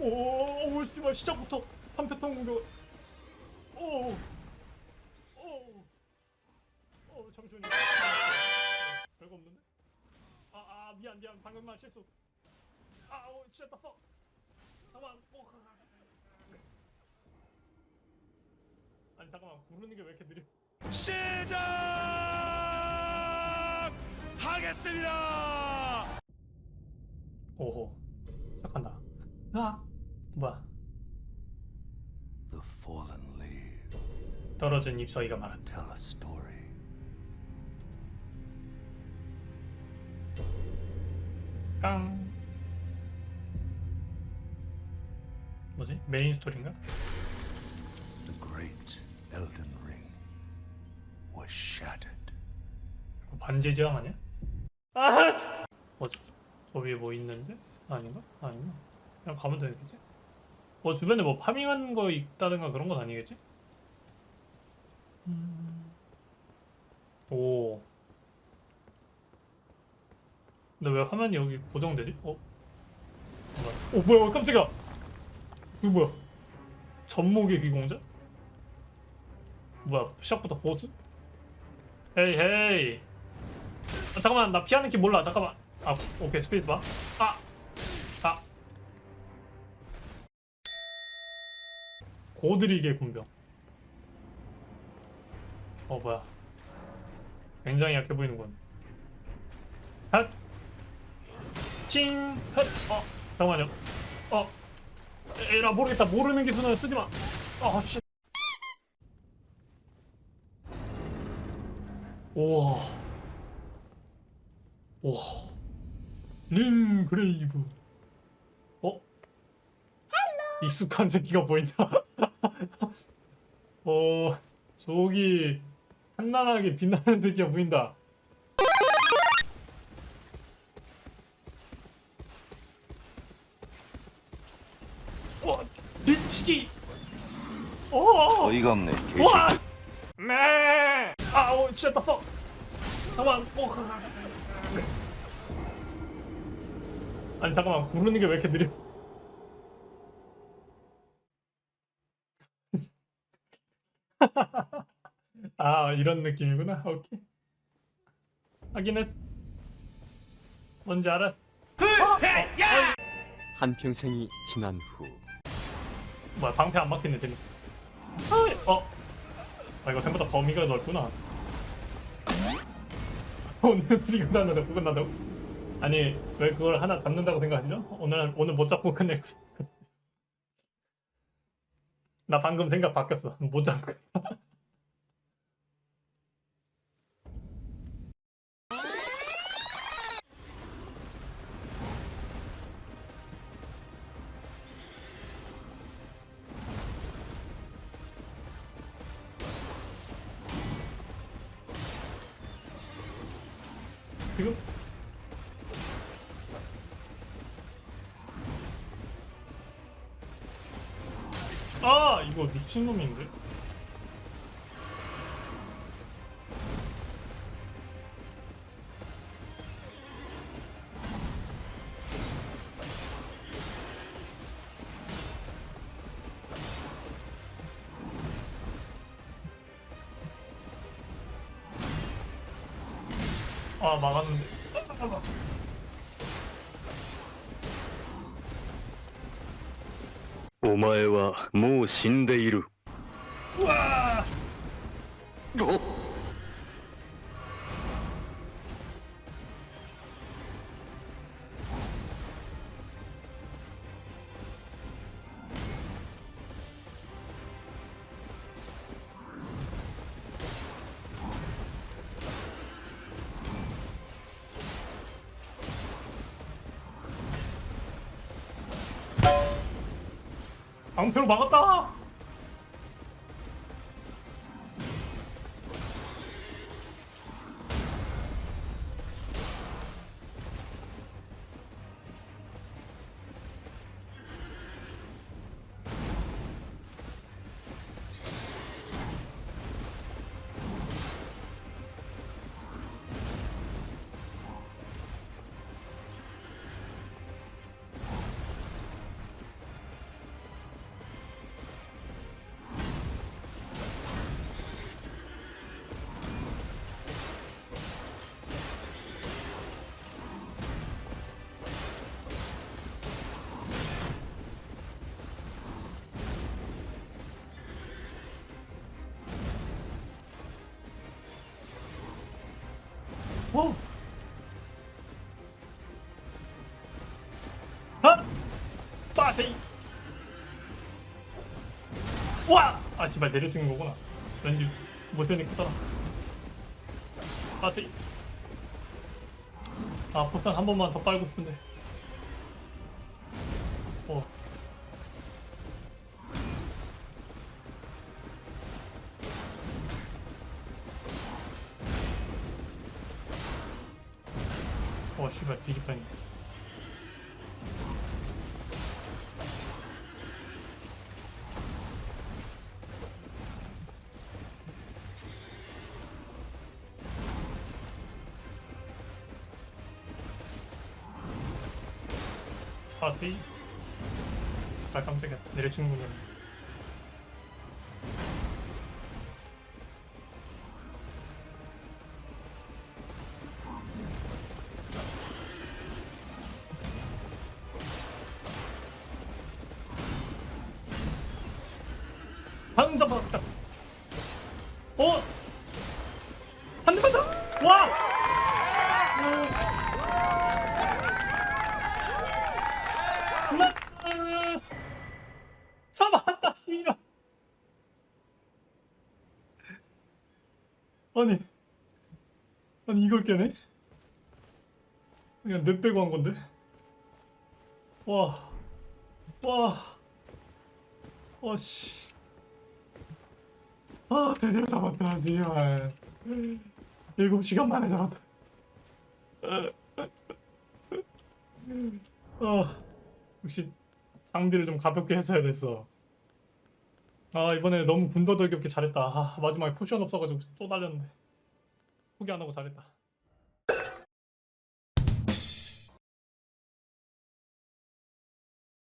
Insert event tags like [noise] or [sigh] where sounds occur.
오, 오, 씨발 시작부터 3패턴 공격. 오, 오, 오, 잠시만요. 별거 없는데? 아, 아, 미안, 미안, 방금만 실수. 아, 오, 진짜 답답. 잠깐만, 오, 가. 아니 잠깐만, 부르는 게 왜 이렇게 느려? 시작하겠습니다. 오호, 시작한다. 아, 뭐야? The fallen leaves 떨어진 잎사귀가 말한다. tell a story. 깡. 뭐지? 메인 스토리인가? The great Elden Ring was shattered. 반지의 제왕 아니야? 아! 뭐지? 저 위에 뭐 있는데? 아닌가? 아닌가? 그냥 가면 되겠지? 뭐 주변에 뭐 파밍한 거 있다든가 그런 건 아니겠지? 음. 오. 근데 왜 화면이 여기 고정되지? 어? 어 뭐야 깜짝이야 이거 뭐야 전목의 귀공자? 뭐야 시작부터 보스? 헤이 헤이 아, 잠깐만 나 피하는 키 몰라 잠깐만 아 오케이 스페이스 봐 아! 아 고드리게 군병 어 뭐야 굉장히 약해 보이는군 핫! 찡! 핫! 어 잠깐만요 어 에라 모르겠다 모르는 기술은 쓰지마 아 씨. 우와 와, 링그레이브. 어? 익숙한 새끼가 보인다. [laughs] [laughs] 어, 저기 찬란하게 빛나는 새끼가 보인다. 와, 미치기. 어, 어이가 없네. 와, 네. 아, 오, 진짜 답답. 잠깐만, 어. 아니 잠깐만 부르는 게 왜 이렇게 느려? [laughs] 아 이런 느낌이구나. 오케이. 확인했어. 뭔지 알았어. 한평생이 지난 후 뭐야 방패 안 막혔네. 아이, 어. 아 이거 생각보다 범위가 넓구나. [laughs] 오늘 트리거 그건 나도. 아니 왜 그걸 하나 잡는다고 생각하시죠? 오늘 오늘 못 잡고 끝낼 거. 나 방금 생각 바뀌었어. [laughs] 못 잡고. [laughs] 지금 아 이거 미친놈인데? 아 막았는데 お前はもう死んでいる。우와 방패로 막았다 와! 아 씨발 내려치는 거구나. 왠지 모션이 크더라. 빠세이. 아 포탄 한 번만 더 빨고 싶은데. 어. 어 씨발 뒤집다니. 파티. 아 깜짝이야 내려치는구나. 방금. 어? 씨발. 아니 아니 이걸 깨네? 그냥 뇌 빼고 한 건데. 와, 와, 와 씨. 아 드디어 잡았다 씨발. 일곱 시간 만에 잡았다. 아 역시 장비를 좀 가볍게 했어야 됐어. 아 이번에 너무 군더더기 없게 잘했다. 아, 마지막에 포션 없어가지고 또 달렸는데 포기 안 하고 잘했다.